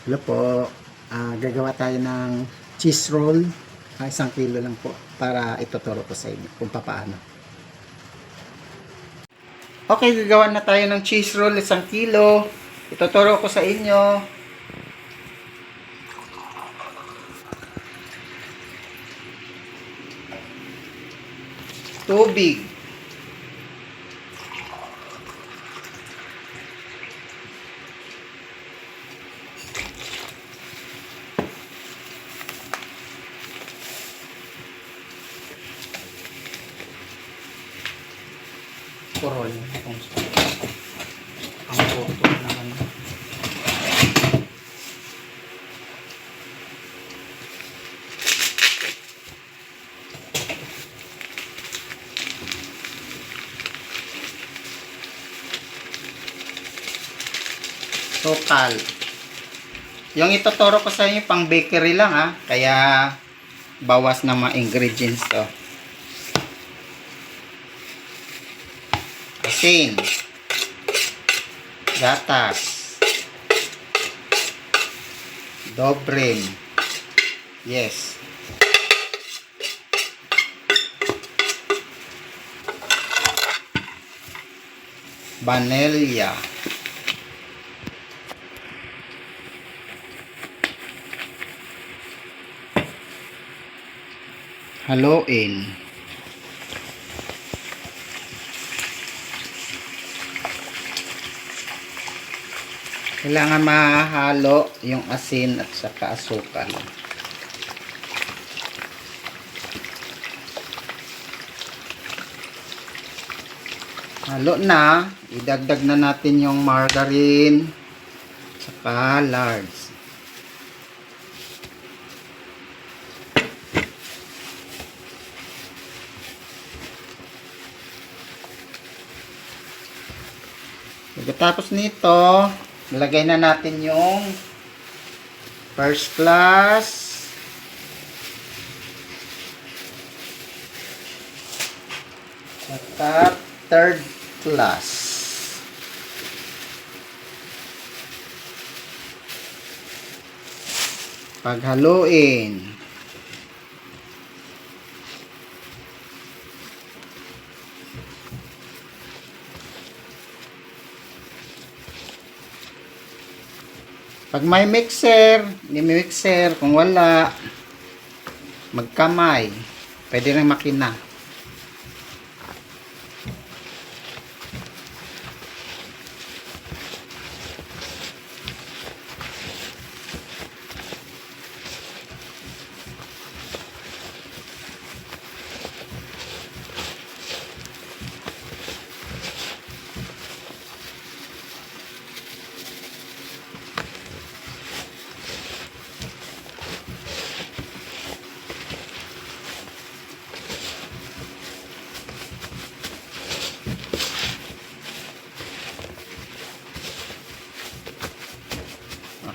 Hello po. Ah, gagawa tayo ng cheese roll. Ah, isang kilo lang po para ituturo ko sa inyo kung paano. Okay, gagawa na tayo ng cheese roll isang kilo. Ituturo ko sa inyo. Tubig. Kurol. Ang ang photo naman. Sokal. Yung ituturo ko sa inyo pang bakery lang ha. Kaya bawas na mga ingredients to. Asin. Gatas. Dobrin. Yes. Vanilla. Haluin. Kailangan mahalo yung asin at saka asukal. Halo na. Idagdag na natin yung margarine. Saka large. Pagkatapos nito, Ilagay na natin yung first class. Saka third class. Paghaluin. Pag may mixer, ni-mixer. Kung wala, magkamay. Pwede rin makina.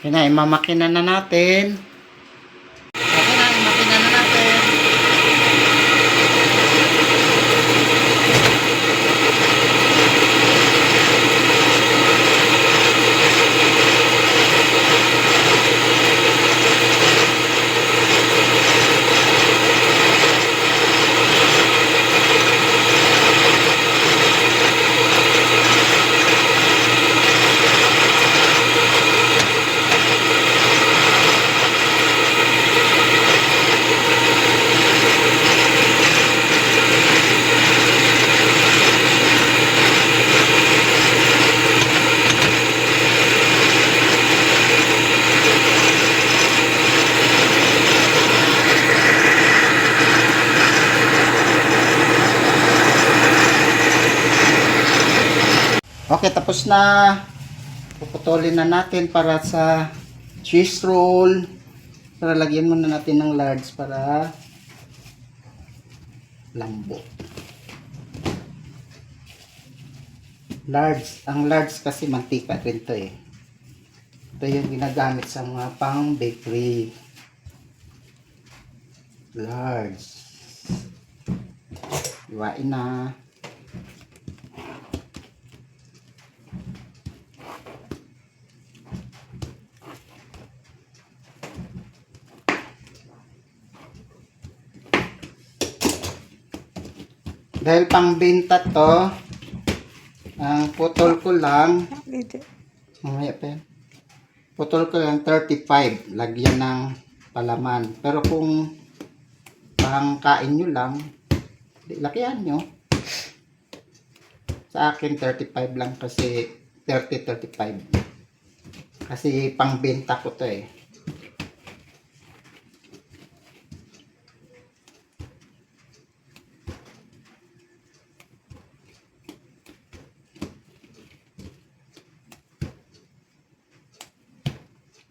Okay na, imamakina na natin. Okay na, imakina na natin. Na. Puputulin na natin para sa cheese roll. Para lagyan muna natin ng large para lambot. Large. Ang large kasi mantika rin eh. Ito yung ginagamit sa mga pang bakery. Large. Iwain na. Dahil pangbenta to, ang putol ko lang, mamaya pa yan. Putol ko lang 35, lagyan ng palaman. Pero kung pangkain nyo lang, lakihan nyo. Sa akin 35 lang kasi 30-35. Kasi pangbenta ko to eh.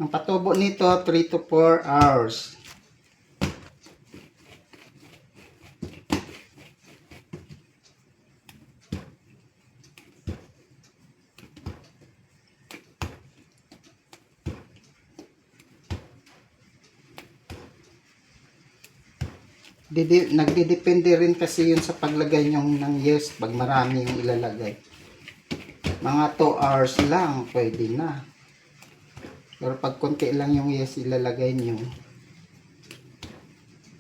Ang patubo nito 3 to 4 hours. Didi, nagdidepende rin kasi yun sa paglagay nyo ng yes pag marami yung ilalagay. Mga 2 hours lang, pwede na. Pero pag konti lang yung yes ilalagay nyo,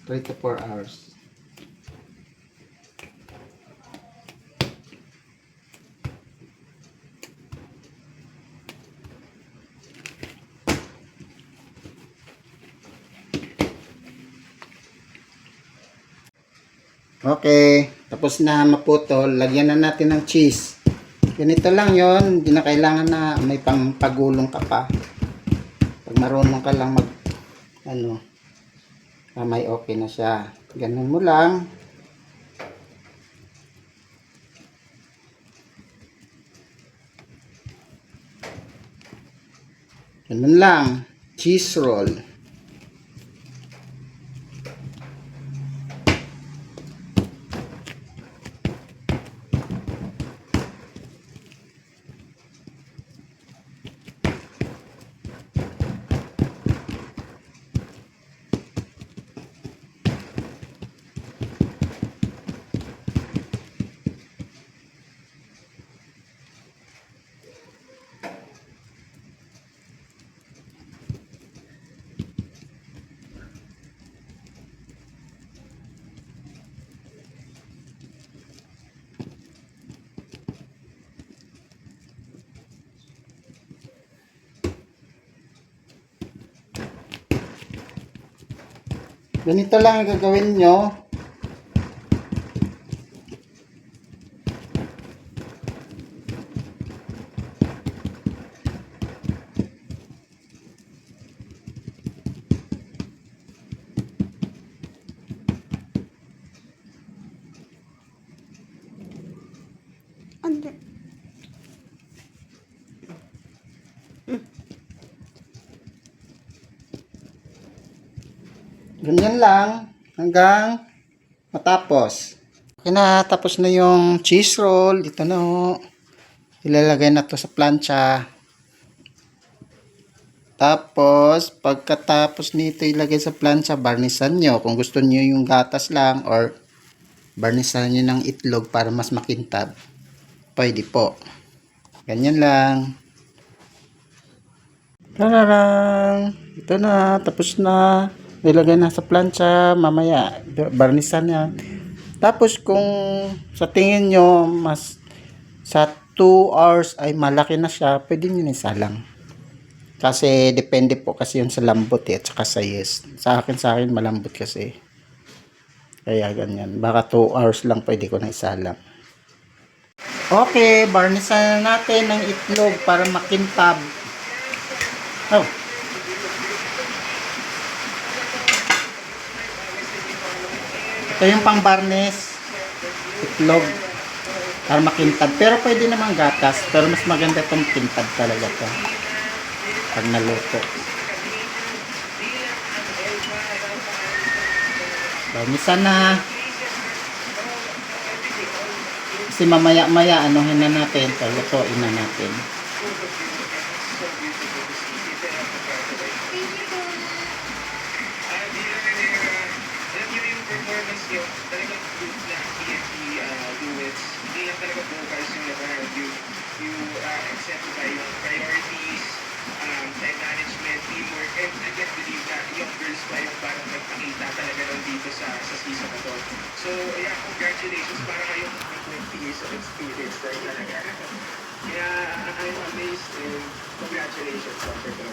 3 to 4 hours. Okay, tapos na maputol, lagyan na natin ng cheese. Ganito lang yon, hindi na kailangan na may pang pagulong ka pa. Marunong ka lang mag, ano, ah, may okay na siya. Ganun mo lang. Ganun lang. Cheese roll. Ganito lang ang gagawin nyo. Ganyan lang hanggang matapos. Okay na, tapos na yung cheese roll. Dito na ho. Ilalagay na to sa plancha. Tapos, pagkatapos nito ilagay sa plancha, barnisan nyo. Kung gusto nyo yung gatas lang or barnisan nyo ng itlog para mas makintab. Pwede po. Ganyan lang. Tararang! Ito na, tapos na. Nilagay na sa plancha, mamaya, barnisan yan. Tapos kung sa tingin nyo, mas sa 2 hours ay malaki na siya, pwede nyo isalang. Kasi depende po kasi yun sa lambot eh, at saka sa yes. Sa akin, sa akin malambot kasi. Kaya ganyan. Baka 2 hours lang pwede ko na isalang. Okay, barnisan na natin ng itlog para makintab. Oh. Ito yung pang barnes. Itlog. Para makintab. Pero pwede naman gatas. Pero mas maganda itong kintab talaga to. Pag naluto. Barnisan na. Kasi mamaya-maya, anuhin na natin. Palutuin na natin. Alam niyo yung performance niyo, talagang good na TNT uh, duets. Hindi lang talaga vocals yung nabaharap you. You uh, exemplify yung priorities, um, time management, teamwork, and I can't believe na yung girls pa yung parang nagpakita talaga nun dito sa, sa season na to. So, yeah, congratulations. Para kayong 20 years of experience na talaga. Kaya I'm amazed and congratulations, Dr. Tom.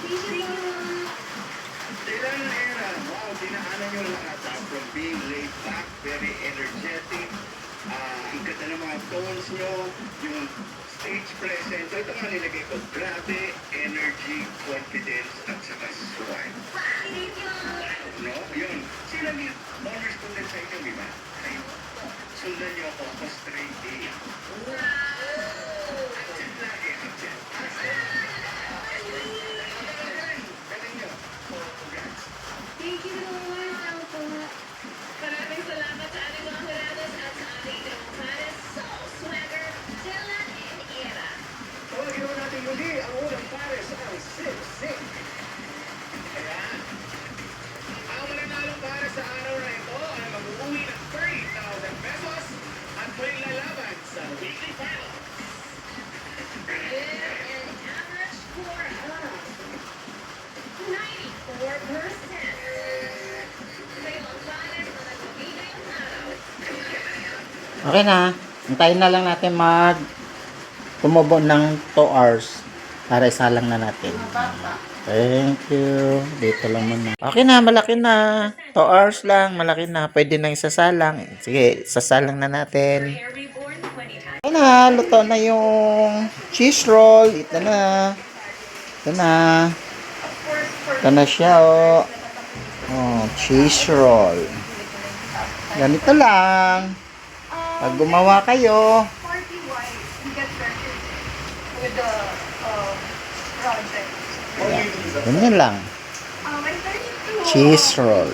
Kailan na era, wow, dinaanan nyo lahat ah, from being laid back, very energetic, ah, ang ganda ng mga tones nyo, yung stage presence, so ito nga nilagay ko, grabe, energy, confidence, at saka swag. No? Yun. Sino yung honor student sa inyo, di ba? Sundan niyo ako, ako straight A. Absent Okay na. Antayin na lang natin mag tumubo ng 2 hours para isalang na natin. Thank you. Dito lang muna. Okay na, malaki na. 2 hours lang, malaki na. Pwede nang isasalang. Sige, sasalang na natin. Air Reborn 20 times. Ito na, luto na yung cheese roll. Ito na. Ito na. Ito na siya, oh. Oh, cheese roll. Ganito lang. Pag gumawa kayo, with the uh, project. ganyan lang. To Cheese roll.